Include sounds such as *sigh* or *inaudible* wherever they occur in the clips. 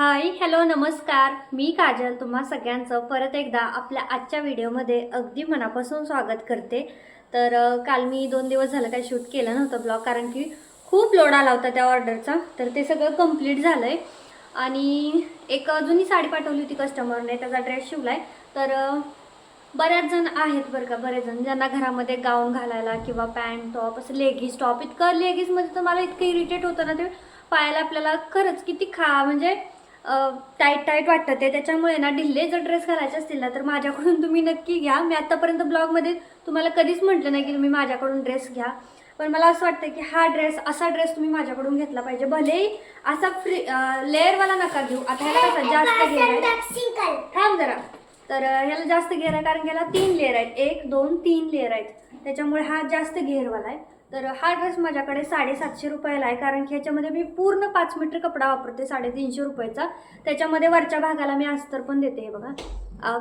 Hi hello नमस्कार. मी काजल. तुम्हा सगळ्यांचं परत एकदा आपल्या आजच्या व्हिडिओमध्ये अगदी मनापासून स्वागत करते. तर काल मी दोन दिवस झालं काही शूट केलं नव्हतं ब्लॉग कारण की खूप लोड आला होता त्या ऑर्डरचा. तर ते सगळं कंप्लीट झालं आहे आणि एक जुनी साडी पाठवली होती कस्टमरने. त्याचा ड्रेस शिवला आहे तर बऱ्याच जण आहेत बरं का बरेच जण. ज्यांना घरामध्ये गाऊन घालायला किंवा पॅन्ट टॉप असं लेगीज टॉप इतकं लेगीजमध्ये तर मला इतकं इरिटेट होतं ना ते पायाला आपल्याला खरंच किती खा म्हणजे टाईट टाईट वाटतं ते त्याच्यामुळे ना ढिल्ले जर ड्रेस घालायचे असतील ना तर माझ्याकडून तुम्ही नक्की घ्या. मी आत्तापर्यंत ब्लॉगमध्ये तुम्हाला कधीच म्हटलं नाही की तुम्ही माझ्याकडून ड्रेस घ्या. पण मला असं वाटतं की हा ड्रेस असा ड्रेस तुम्ही माझ्याकडून घेतला पाहिजे. भलेही असा फ्री लेअरवाला नका घेऊ. आता ह्याला कसं जास्त घेर आहे. थांब जरा. तर ह्याला जास्त घेर आहे कारण ह्याला तीन लेअर आहेत. एक दोन तीन लेअर आहेत. त्याच्यामुळे हा जास्त घेरवाला आहे. तर हा ड्रेस माझ्याकडे साडेसातशे रुपयाला आहे. कारण की ह्याच्यामध्ये मी पूर्ण पाच मीटर कपडा वापरते साडेतीनशे रुपयाचा. त्याच्यामध्ये वरच्या भागाला मी अस्तर पण देते हे बघा.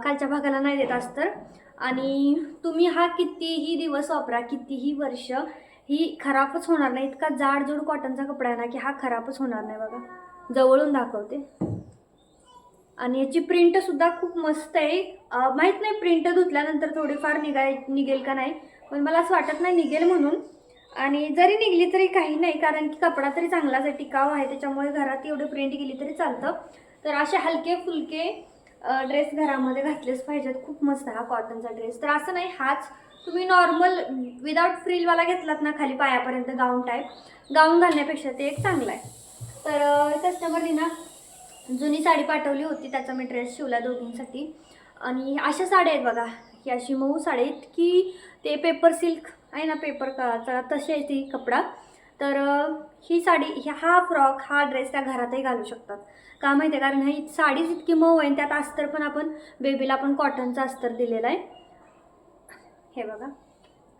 खालच्या भागाला नाही देत अस्तर. आणि तुम्ही हा कितीही दिवस वापरा कितीही वर्ष ही खराबच होणार नाही. इतका जाडजूड कॉटनचा कपडा आहे ना की हा खराबच होणार नाही बघा. जवळून दाखवते. आणि याची प्रिंटसुद्धा खूप मस्त आहे. माहीत नाही प्रिंट धुतल्यानंतर थोडीफार निघाय निघेल का नाही. पण मला असं वाटत नाही निघेल म्हणून. आणि जरी निघली तरी काही नाही कारण की कपडा तरी चांगलाच आहे टिकाव आहे त्याच्यामुळे घरात एवढे प्रिंट गेली तरी चालतं. तर असे हलके फुलके ड्रेस घरामध्ये घातलेच पाहिजेत. खूप मस्त हा कॉटनचा ड्रेस तर असं नाही हाच तुम्ही नॉर्मल विदाउट फ्रिलवाला घेतलात ना खाली पायापर्यंत गाऊन टाईप गाऊन घालण्यापेक्षा ते एक चांगला आहे. तर कस्टमरनी ना जुनी साडी पाठवली होती त्याचा मी ड्रेस शिवला दोघींसाठी. आणि अशा साड्या आहेत बघा ही अशी मऊ साडी आहेत की ते पेपर सिल्क आहे ना पेपर का तशी आहे ती कपडा. तर ही साडी हा फ्रॉक हा ड्रेस त्या घरातही घालू शकतात. का माहिती आहे? कारण ही साडीच इतकी मऊ आहे आणि त्यात अस्तर पण आपण बेबीला पण कॉटनचा अस्तर दिलेला आहे हे बघा.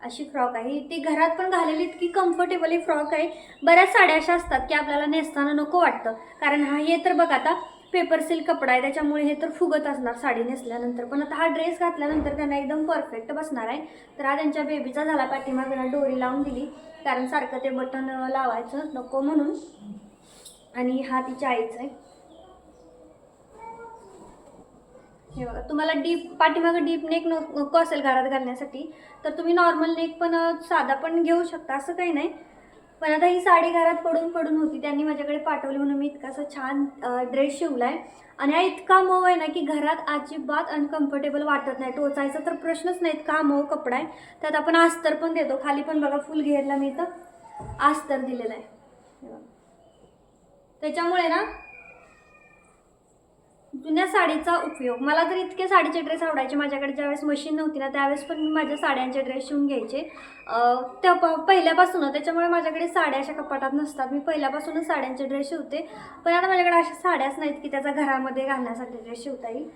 अशी फ्रॉक आहे. ती घरात पण घालेली इतकी कम्फर्टेबल ही फ्रॉक आहे. बऱ्याच साड्या अशा असतात की आपल्याला नेसताना नको वाटतं. कारण हा हे तर बघा आता पेपर सिल्क कपडा आहे त्याच्यामुळे हे तर फुगत असणार साडी नेसल्यानंतर. पण आता हा ड्रेस घातल्यानंतर त्यांना एकदम परफेक्ट बसणार आहे. तर हा त्यांच्या बेबीचा झाला पाठीमागं डोरी लावून दिली. कारण सारखं ते बटन लावायचं नको म्हणून. आणि हा तिच्या आईचा आहे. हे बघा तुम्हाला डीप पाठीमागं डीप नेक नको असेल घरात घालण्यासाठी. तर तुम्ही नॉर्मल नेक पण साधा पण घेऊ शकता असं काही नाही. पण आता ही साडी घरात पडून पडून होती त्यांनी माझ्याकडे पाठवली म्हणून मी इतकासा छान ड्रेस शिवला आहे आणि हा इतका मऊ आहे ना की घरात अजिबात अनकम्फर्टेबल वाटत नाही. टोचायचा तर प्रश्नच नाही इतका मऊ कपडा आहे. त्यात आपण अस्तर पण देतो. खाली पण बघा फुल घेरला मी इथं अस्तर दिलेला आहे. त्याच्यामुळे ना जुन्या साडीचा उपयोग. मला तर इतके साडीचे ड्रेस आवडायचे. माझ्याकडे ज्यावेळेस मशीन नव्हती ना त्यावेळेस पण मी माझ्या साड्यांचे ड्रेस शिवून घ्यायचे. त्या प पहिल्यापासून त्याच्यामुळे माझ्याकडे साड्या अशा कपाटात नसतात. मी पहिल्यापासूनच साड्यांचे ड्रेस शिवते. पण आता माझ्याकडे अशा साड्याच नाहीत की त्याचा घरामध्ये घालण्यासाठी ड्रेस शिवता येईल.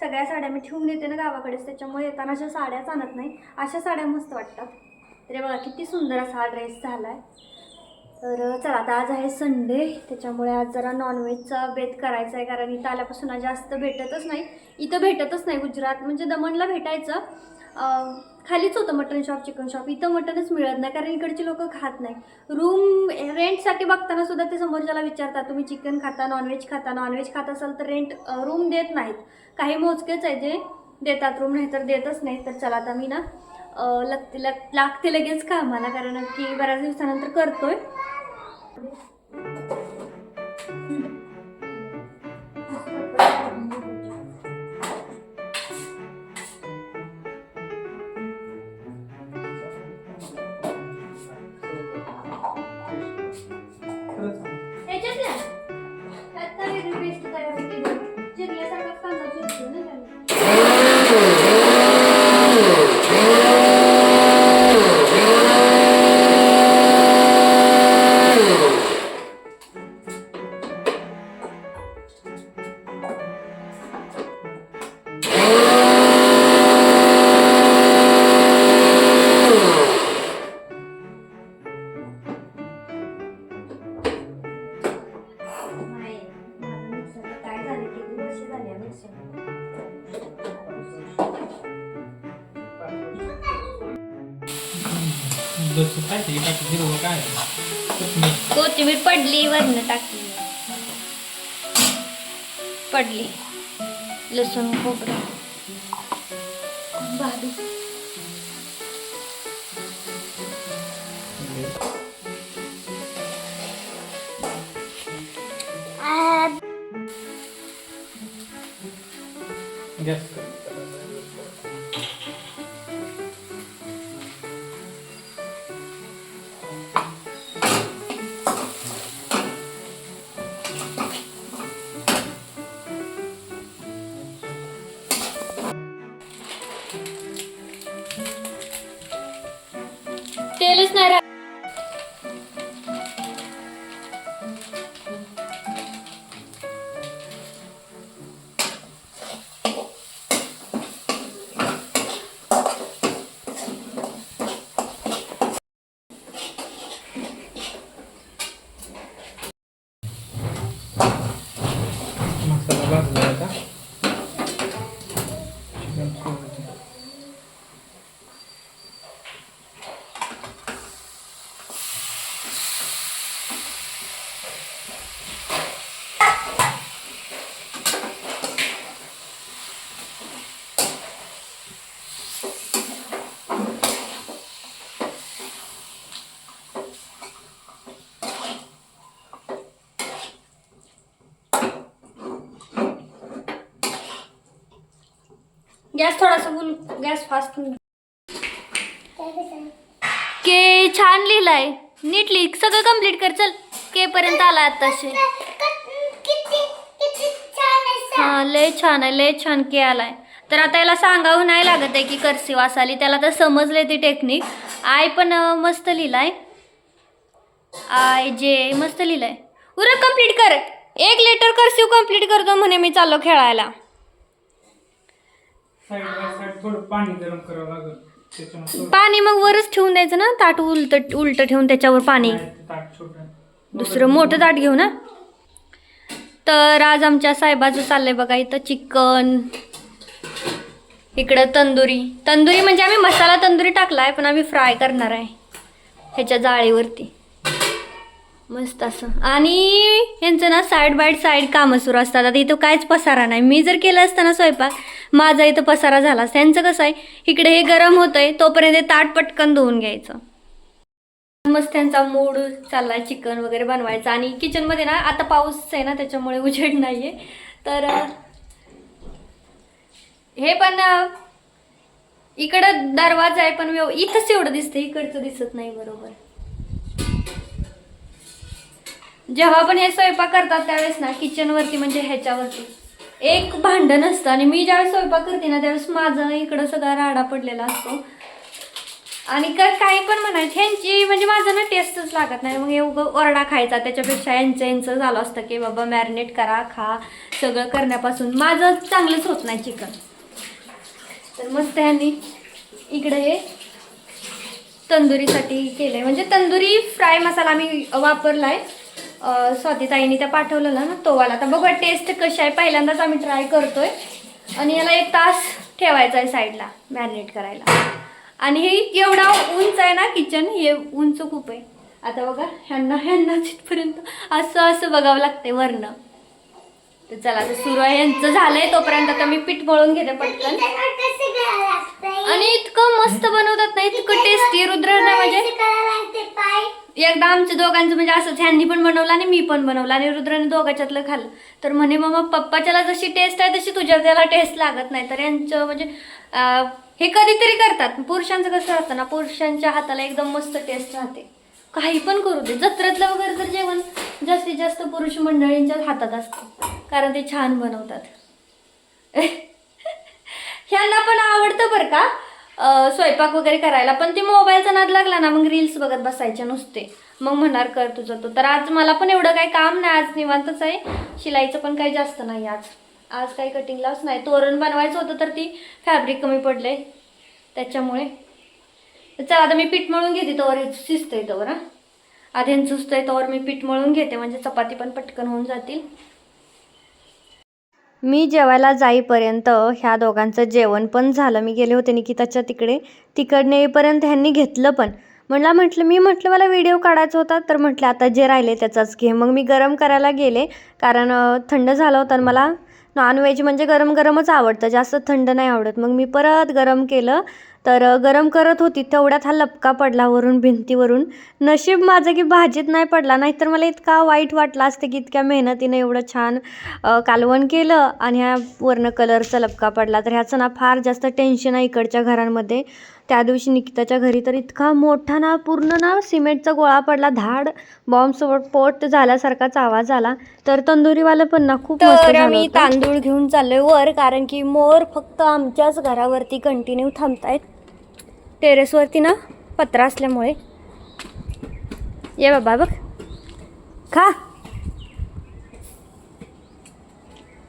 सगळ्या साड्या मी ठेवून येते ना गावाकडेच. त्याच्यामुळे येताना अशा साड्याच आणत नाही. अशा साड्या मस्त वाटतात. तरी बघा किती सुंदर असा हा ड्रेस झाला आहे तर चला आता आज आहे संडे त्याच्यामुळे आज जरा नॉनव्हेजचा बेत करायचा आहे कारण इथं आल्यापासून जास्त भेटतच नाही. इथं भेटतच नाही गुजरात म्हणजे दमणला भेटायचं. खालीच होतं मटन शॉप चिकन शॉप. इथं मटनच मिळत नाही कारण इकडची लोक खात नाही. रूम रेंटसाठी बघताना सुद्धा ते समोरच्याला विचारतात तुम्ही चिकन खाता नॉनव्हेज खाता? नॉनव्हेज खात असाल तर रेंट रूम देत नाहीत. काही मोजकेच आहे जे देतात रूम नाही तर देतच नाही. तर चला आता मी ना लागते लागते लगेच कामाला कारण की बऱ्याच दिवसानंतर करतोय. पडली वरनं टाकली. पडली. लसूण खोबरं. भाभी. गॅस गॅस थोडासा फुल गॅस फास्ट के छान लिहिलाय. नीट लिह सगळं कंप्लीट कर चल. के पर्यंत आला आताशे. हा लय छान आहे लय छान के आलाय. तर आता याला सांगावं नाही लागत आहे की करसी वास आली त्याला तर समजले ती टेक्निक आय पण मस्त लिहिलाय. आय जे मस्त लिहिलंय. उरक कंप्लीट कर. एक लेटर करसिव कंप्लीट करतो म्हणे मी चाललो खेळायला. साईड बाय साईड थोडं पाणी गरम करावं लागेल. त्याच्यामुळे थोडं पाणी मग वरच ठेवून द्यायचं ना? ताट उलट उलट ठेवून त्याच्यावर पाणी. ताट छोटं. दुसरं मोठं ताट घेऊ ना तर आज आमच्या साहेबाचं चाललंय बघा इथं चिकन इकडं तंदुरी. तंदुरी म्हणजे आम्ही मसाला तंदुरी टाकलाय पण आम्ही फ्राय करणार आहे ह्याच्या जाळीवरती. मस्त असं. आणि यांचं ना साईड बाय साईड कामं सुरू असतात. आता इथं काहीच पसारा नाही. मी जर केलं असतं ना स्वयंपाक माझा इथं पसारा झाला असता. त्यांचं कसं आहे इकडे हे गरम होतंय तोपर्यंत हे ताट पटकन धुवून घ्यायचं. मस्त त्यांचा मूड चाललाय चिकन वगैरे बनवायचा. आणि किचनमध्ये ना आता पाऊस आहे ना त्याच्यामुळे उजेड नाहीये. तर हे पण इकडं दरवाजा आहे पण व्यव इथंच एवढं दिसतं इकडचं दिसत नाही बरोबर. जेव्हा पण हे स्वयंपाक करतात त्यावेळेस ना किचनवरती म्हणजे ह्याच्यावरती. एक भांडण असतं आणि मी ज्यावेळेस स्वयंपाक करते ना त्यावेळेस माझं इकडं सगळा राडा पडलेला असतो. आणि का काही पण म्हणायचं ह्यांची म्हणजे माझं ना टेस्टच लागत नाही. मग एवढं ओरडा खायचा त्याच्यापेक्षा यांचं यांचं झालं असतं की बाबा मॅरिनेट करा खा सगळं करण्यापासून. माझं चांगलंच होत नाही चिकन तर मस्त ह्यांनी इकडे हे तंदुरीसाठी आहे म्हणजे तंदुरी फ्राय मसाला आम्ही वापरला आहे स्वातीताईने त्या पाठवलेला ना तो वाला आता बघा टेस्ट कशी आहे. पहिल्यांदाच आम्ही ट्राय करतोय. आणि याला एक तास ठेवायचा आहे साईडला मॅरिनेट करायला. आणि हे एवढा उंच आहे ना किचन हे उंच खूप आहे. आता बघा ह्यांना ह्यांना तिथपर्यंत असं असं बघावं लागतंय वरनं. तर चला आता सुरू आहे. यांचं झालंय तोपर्यंत आता मी पीठ मळून घेते पटकन. आणि इतकं मस्त बनवतात ना इतकं टेस्टी रुद्र ना म्हणजे. एकदा आमच्या दोघांचं म्हणजे असंच ह्यांनी पण बनवलं आणि मी पण बनवलं आणि रुद्राने दोघांच्यातलं खाल्लं. तर म्हणे मग पप्पाच्याला जशी टेस्ट आहे तशी तुझ्या त्याला टेस्ट लागत नाही. तर यांचं म्हणजे हे कधीतरी करतात. पुरुषांचं कसं असतं ना पुरुषांच्या हाताला एकदम मस्त टेस्ट राहते. काही पण करू दे. जत्रेतलं वगैरे तर जेवण जास्तीत जास्त पुरुष मंडळींच्या हातात असतं. कारण ते छान बनवतात. *laughs* ह्यांना पण आवडतं बरं का? स्वयंपाक वगैरे करायला. पण ते मोबाईलचा नाद लागला ना मग रील्स बघत बसायचे नुसते. मग म्हणणार कर तुझं तो. तर आज मला पण एवढं काही काम नाही आज निवांतच आहे. शिलाईचं पण काही जास्त नाही आज. आज काही कटिंगलाच नाही. तोरण बनवायचं होतं तर ती फॅब्रिक कमी पडले त्याच्यामुळे. चला आता मी पीठ मळून घेते तोवर. शिजतंय तोवर हां. आधी सुचतंय तोवर मी पीठ मळून घेते. म्हणजे चपाती पण पटकन होऊन जातील. मी जेवायला जाईपर्यंत ह्या दोघांचं जेवण पण झालं. मी गेले होते निकिताच्या तिकडे. तिकडनं येईपर्यंत ह्यांनी घेतलं पण. म्हटलं म्हटलं मी म्हटलं मला व्हिडिओ काढायचा होता. तर म्हटलं आता जे राहिले त्याचाच घे. मग मी गरम करायला गेले. कारण थंड झालं होतं आणि मला नॉनव्हेज म्हणजे गरम गरमच आवडतं. जास्त थंड नाही आवडत. मग मी परत गरम केलं. तर गरम करत होती. तेवढ्यात हा लपका पडला वरून भिंतीवरून. नशीब माझं की भाजीत नाही पडला. नाहीतर मला इतका वाईट वाटला असतं की इतक्या मेहनतीनं एवढं छान कालवण केलं आणि ह्या वर्ण कलरचा लपका पडला. तर ह्याचं ना फार जास्त टेन्शन आहे इकडच्या घरांमध्ये. त्या दिवशी निकिताच्या घरी तर इतका मोठा ना पूर्ण ना सिमेंटचा गोळा पडला. धाड बॉम्ब पोट झाल्यासारखाच आवाज आला. तर तंदुरीवालं पण ना खूप तर आम्ही. तांदूळ घेऊन चाललोय वर कारण की मोर फक्त आमच्याच घरावरती कंटिन्यू थांबतायत. टेरेसवरती ना पत्रा असल्यामुळे. ये बाबा बघ. खा.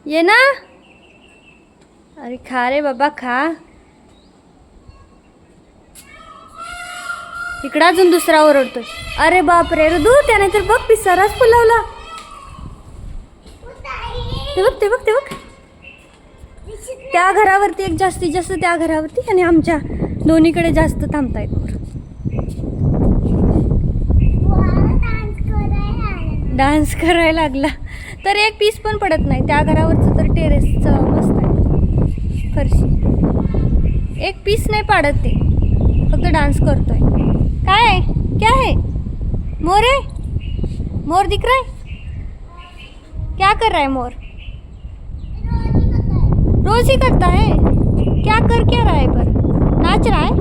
ये ना. अरे खा रे बाबा खा. इकडं अजून दुसरा ओरडतोय. अरे बाप रे रुदू त्याने तर बघ पिसाराच फुलवला. ते बघ ते बघ ते बघ. त्या घरावरती एक जास्तीत जास्त त्या घरावरती आणि आमच्या दोन्हीकडे जास्त थांबतायत. मोर डान्स करायला लागला. तर एक पीस पण पडत नाही. त्या घरावरचं तर टेरेसचं मस्त आहे. फरशी. एक पीस नाही पाडत ते. फक्त डान्स करतोय. काय आहे? क्या है मोर है मोर दिख रहा है? क्या कर रहा है मोर? रोज ही करता है. क्या कर क्या रहा है पर? नाच रहा है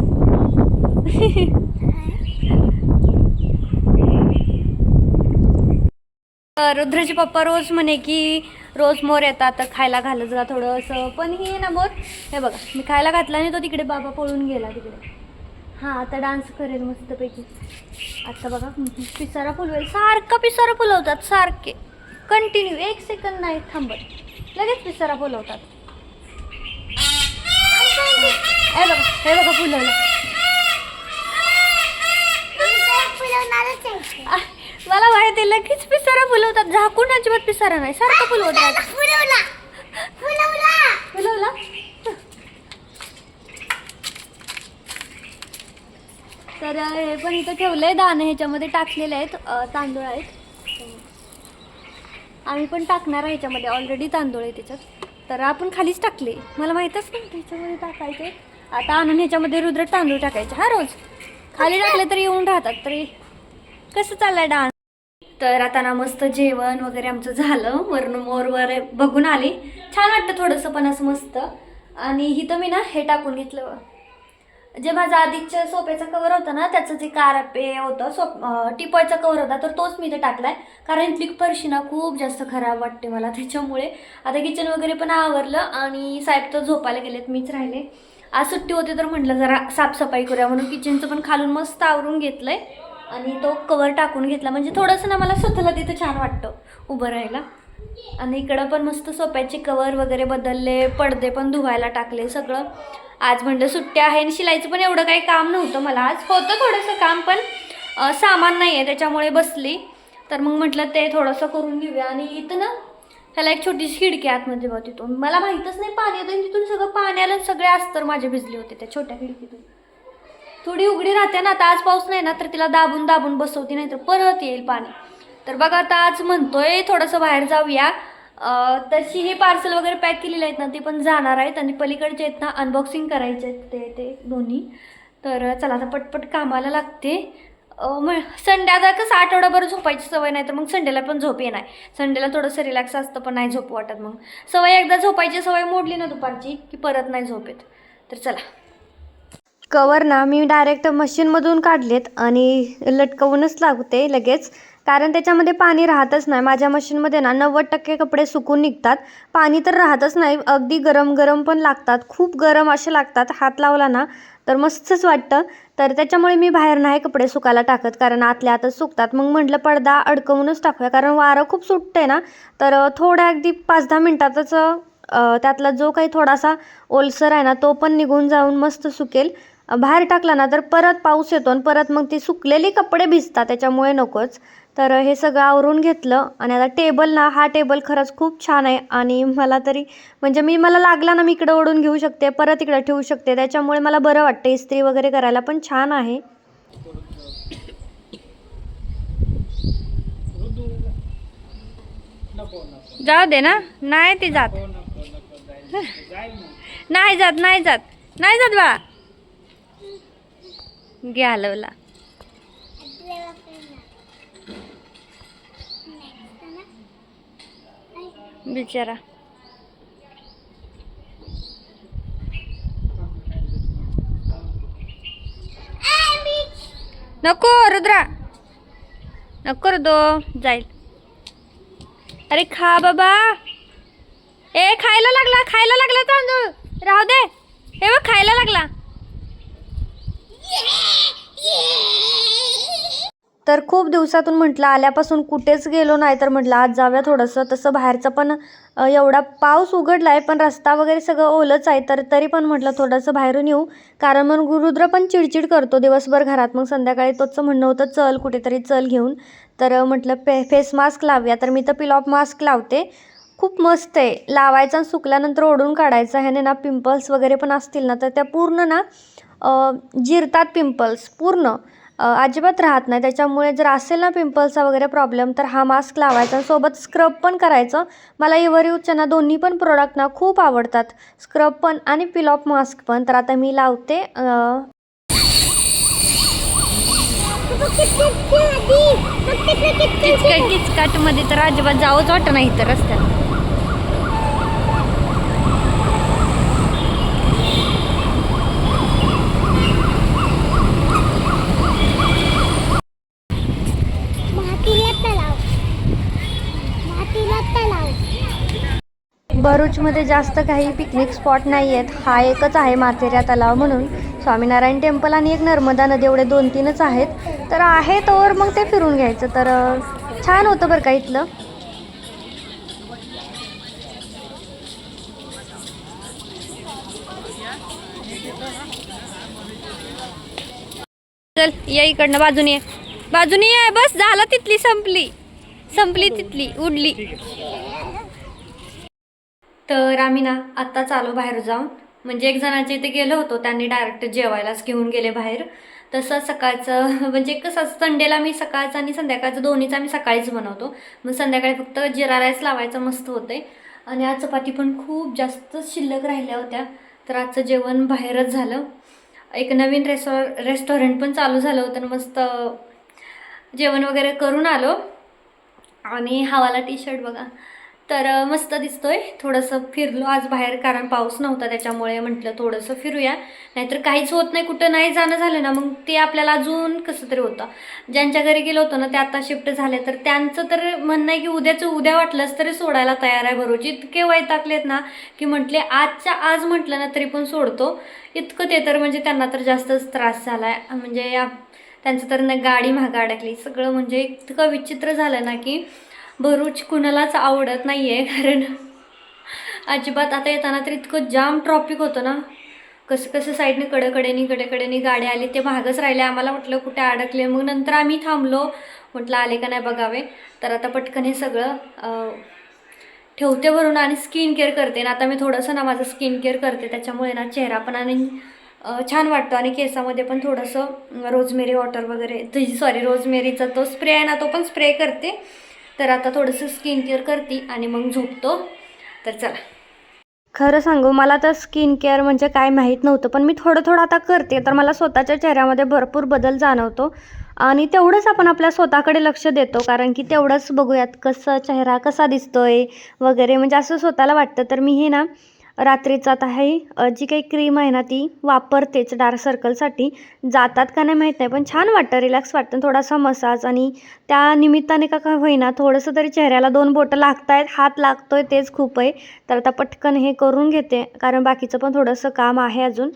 रुद्राचे पप्पा रोज म्हणे की रोज मोर येतात तर खायला घालत जा थोडंसं पण हे ना मोर हे बघा मी खायला घातला नाही तो तिकडे बाबा पळून गेला तिकडे. हां आता डान्स करेल मस्तपैकी. आता बघा पिसारा फुलवेल. सारखा पिसारा फुलवतात सारखे. कंटिन्यू एक सेकंद नाही थांबत. लगेच पिसारा फुलवतात. हे बघा हे बघा फुलवलं मला माहिती आहे, लगेच पिसारा फुलवतात. झाकून अजिबात पिसारा नाही. सारखं फुलवत फुलवला. तर हे पण इथं ठेवलंय. दाणे ह्याच्यामध्ये टाकलेले आहेत. तांदूळ आहेत. आम्ही पण टाकणार आहे ह्याच्यामध्ये. ऑलरेडी तांदूळ आहे त्याच्यात. तर आपण खालीच टाकले. मला माहीतच नाही त्याच्यामध्ये टाकायचे. आता आणून ह्याच्यामध्ये रुद्र तांदूळ टाकायचे. हा रोज. खाली टाकले तर येऊन राहतात तरी. कसं चाललंय डान्स? तर आता ना मस्त जेवण वगैरे आमचं झालं. वरून मोर बघून आली. छान वाटतं थोडंसं पण असं मस्त. आणि इथं मी ना हे टाकून घेतलं जे माझा आधीच्या सोप्याचा कवर होता ना त्याचं जे कारापे होतं सोप टिपॉयचा कवर होता तर तोच मी इथे टाकलाय. कारण इथली फरशी ना खूप जास्त खराब वाटते मला त्याच्यामुळे. आता किचन वगैरे पण आवरलं आणि साहेब तर झोपायला गेलेत मीच राहिले. आज सुट्टी होती तर म्हटलं जरा साफसफाई करूया. म्हणून किचनचं पण खालून मस्त आवरून घेतलं आहे आणि तो कवर टाकून घेतला. म्हणजे थोडंसं ना मला स्वतःला तिथं छान वाटतं उभं राहायला. आणि इकडं पण मस्त सोप्याचे कवर वगैरे बदलले पडदे पण धुवायला टाकले सगळं. आज म्हणलं सुट्ट्या आहे आणि शिलाईचं पण एवढं काही काम नव्हतं मला. आज होतं थोडंसं काम पण सामान नाही आहे त्याच्यामुळे बसली. तर मग म्हटलं ते थोडंसं करून घेऊया. आणि इथं ना ह्याला एक छोटीशी खिडकी आतमध्ये बघ तिथून. मला माहीतच नाही पाणी येतं आणि तिथून सगळं पाण्याला सगळे अस्तर माझे भिजले होते त्या छोट्या खिडकीतून. थोडी उघडी राहते ना आता आज पाऊस नाही ना तर तिला दाबून दाबून बसवती नाही तर परत येईल पाणी. तर बघा आता आज म्हणतोय थोडंसं बाहेर जाऊया. तशी हे पार्सल वगैरे पॅक केलेले आहेत ना ते पण जाणार आहेत आणि पलीकडचे आहेत ना अनबॉक्सिंग करायचे आहेत ते ते दोन्ही. तर चला आता पटपट कामाला लागते. अं, मग संडे आता कसं आठवडाभर झोपायची सवय नाही तर मग संडेला पण झोप येणार. संडेला थोडंसं रिलॅक्स असतं पण नाही झोप वाटत मग. सवय एकदा झोपायची सवय मोडली ना दुपारची की परत नाही झोप येत. तर चला. कवर ना मी डायरेक्ट मशीनमधून काढलेत आणि लटकवूनच लागते लगेच. कारण त्याच्यामध्ये पाणी राहतच नाही. माझ्या मशीनमध्ये ना नव्वद टक्के कपडे सुकून निघतात. पाणी तर राहतच नाही. अगदी गरम गरम पण लागतात. खूप गरम असे लागतात. हात लावला ना तर मस्तच वाटतं. तर त्याच्यामुळे मी बाहेर नाही कपडे सुकायला टाकत कारण आतल्या आतच सुकतात. मग म्हटलं पडदा अडकवूनच टाकूया कारण वारं खूप सुटते ना. तर थोड्या अगदी पाच दहा मिनटातच त्यातला जो काही थोडासा ओलसर आहे ना तो पण निघून जाऊन मस्त सुकेल. बाहेर टाकला ना तर परत पाऊस येतो आणि परत मग ती सुकलेली कपडे भिजतात त्याच्यामुळे नकोच. तर हे सगळं आवरून घेतलं आणि आता टेबल ना हा टेबल खरंच खूप छान आहे आणि मला तरी म्हणजे मी मला लागला ना मी इकडं ओढून घेऊ शकते परत इकडं ठेवू शकते. त्याच्यामुळे मला बरं वाटतं इस्त्री वगैरे करायला पण छान आहे. जाऊ दे ना नाही ती जात. नाही जात नाही जात. नाही जात बा. घ्या हलवला. बिचारा. नको रुद्रा. नको रुदो. दो जाईल. अरे खा बाबा. ए खायला लागला खायला लागला तांदूळ. राहू दे. हे बघ खायला लागला. तर खूप दिवसातून म्हटलं आल्यापासून कुठेच गेलो नाही. तर म्हटलं आज जाऊया थोडंसं. तसं बाहेरचं पण एवढा पाऊस उघडला आहे पण रस्ता वगैरे सगळं ओलंच आहे. तर तरी पण म्हटलं थोडंसं बाहेरून येऊ. कारण मग गुरुद्र पण चिडचिड करतो दिवसभर घरात. मग संध्याकाळी तोच म्हणणं होतं चल कुठेतरी चल घेऊन. तर म्हटलं पे फेस मास्क लावूया. तर मी तर पिल ऑफ मास्क लावते. खूप मस्त आहे. लावायचा आणि सुकल्यानंतर ओढून काढायचा. ह्याने ना पिंपल्स वगैरे पण असतील ना तर त्या पूर्ण ना जिरतात पिंपल्स. पूर्ण. अजिबात राहत नाही त्याच्यामुळे जर असेल ना पिंपल्सचा वगैरे प्रॉब्लेम तर हा मास्क लावायचा सोबत स्क्रब पण करायचं मला इव्हर ना दोन्ही पण प्रोडक्ट ना खूप आवडतात स्क्रब पण आणि पिलॉप ऑफ मास्क पण तर आता मी लावते किचकट किचकटमध्ये तर अजिबात जावंच वाटत नाही तर रस्त्यात भरूचमध्ये जास्त काही पिकनिक स्पॉट नाही आहेत हा एकच आहे माथेऱ्या तलाव म्हणून. स्वामीनारायण टेम्पल आणि एक नर्मदा नदी एवढे दोन तीनच आहेत. तर आहे तर मग ते फिरून घ्यायचं. तर छान होतं बरं का इथलं. चल या इकडनं बाजूनी ये. बाजूनी ये बस झालं तिथली संपली. संपली तिथली उडली. तर आम्ही ना आत्ताच आलो बाहेर जाऊन म्हणजे एक जणाचे इथे गेलो होतो त्यांनी डायरेक्ट जेवायलाच घेऊन गेले बाहेर. तसं सकाळचं *laughs* म्हणजे कसं संडेला मी सकाळचं आणि संध्याकाळचं दोन्हीचं आम्ही सकाळीच बनवतो. मग संध्याकाळी फक्त जिरा राईस लावायचं मस्त होते. आणि आज चपाती पण खूप जास्त शिल्लक राहिल्या होत्या. तर आजचं जेवण बाहेरच झालं. एक नवीन रेस्टॉ रेस्टॉरंट पण चालू झालं होतं आणि मस्त जेवण वगैरे करून आलो. आणि हवाला टी शर्ट बघा. तर मस्त दिसतोय. थोडंसं फिरलो आज बाहेर कारण पाऊस नव्हता त्याच्यामुळे म्हटलं थोडंसं फिरूया. नाहीतर काहीच होत नाही कुठं नाही जाणं झालं ना मग ते आपल्याला अजून कसं तरी होतं. ज्यांच्या घरी गेलो होतो ना ते आता शिफ्ट झाले तर त्यांचं तर म्हणणं आहे की उद्याचं उद्या वाटलंच तरी सोडायला तयार आहे भरूच. इतके वैतागलेत ना की म्हटले आजच्या आज म्हटलं ना तरी पण सोडतो. इतकं ते तर म्हणजे त्यांना तर जास्तच त्रास झाला आहे म्हणजे या- त्यांचं तर ना गाडी महागा अडकली. सगळं म्हणजे इतकं विचित्र झालं ना की भरूच कुणालाच आवडत नाही आहे कारण अजिबात आता येताना तर इतकं जाम ट्रॉफिक होतं ना. कसं कसं साईडने कडेकडेनी कडेकडेनी गाड्या आली ते भागच राहिले. आम्हाला म्हटलं कुठे अडकले? मग नंतर आम्ही थांबलो. म्हटलं आले का नाही बघावे? तर आता पटकन हे सगळं ठेवते भरून आणि स्किन केअर करते. ना आता मी थोडंसं ना माझं स्किन केअर करते. त्याच्यामुळे ना चेहरा पण आणि छान वाटतो. आणि केसामध्ये पण थोडंसं रोजमेरी वॉटर वगैरे सॉरी रोजमेरीचा तो स्प्रे आहे ना तो पण स्प्रे करते. तर आता थोडंसं स्किन केअर करते आणि मग झोपतो. तर चला. खरं सांगू मला तर स्किन केअर म्हणजे काय माहीत नव्हतं पण मी थोडं थोडं आता करते. तर मला स्वतःच्या चेहऱ्यामध्ये भरपूर बदल जाणवतो. आणि तेवढंच आपण आपल्या स्वतःकडे लक्ष देतो कारण की तेवढंच बघूयात कसं चेहरा कसा दिसतोय वगैरे. म्हणजे असं स्वतःला वाटतं. तर मी हे ना रात्रीचं आता हे जी काही क्रीम आहे ना ती वापरतेच डार्क सर्कलसाठी जातात का नाही माहीत नाही पण छान वाटतं रिलॅक्स वाटतं. थोडासा मसाज आणि त्या निमित्ताने का का होईना थोडंसं तरी चेहऱ्याला दोन बोटं लागत आहेत हात आहे तेच खूप आहे. तर आता पटकन हे करून घेते कारण बाकीचं पण थोडंसं काम आहे अजून.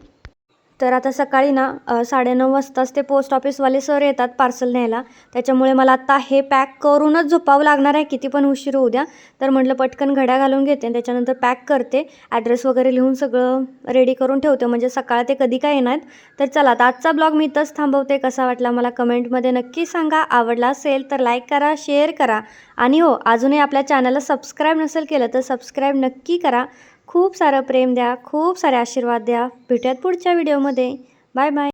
तर आता सकाळी ना साडेनऊ वाजताच ते पोस्ट ऑफिसवाले सर येतात पार्सल न्यायला. त्याच्यामुळे मला आत्ता हे पॅक करूनच झोपावं लागणार आहे. किती पण उशीर होऊ द्या. तर म्हटलं पटकन घड्या घालून घेते आणि त्याच्यानंतर पॅक करते. ॲड्रेस वगैरे लिहून सगळं रेडी करून ठेवते. म्हणजे सकाळ ते कधी काय येणार? तर चला आता आजचा ब्लॉग मी इथंच थांबवते. कसा वाटला मला कमेंटमध्ये नक्की सांगा. आवडला असेल तर लाईक करा शेअर करा. आणि हो अजूनही आपल्या चॅनलला सबस्क्राईब नसेल केलं तर सबस्क्राईब नक्की करा. खूप सारं प्रेम द्या खूप सारे आशीर्वाद द्या. भेटूयात पुढच्या व्हिडिओमध्ये. Bye bye.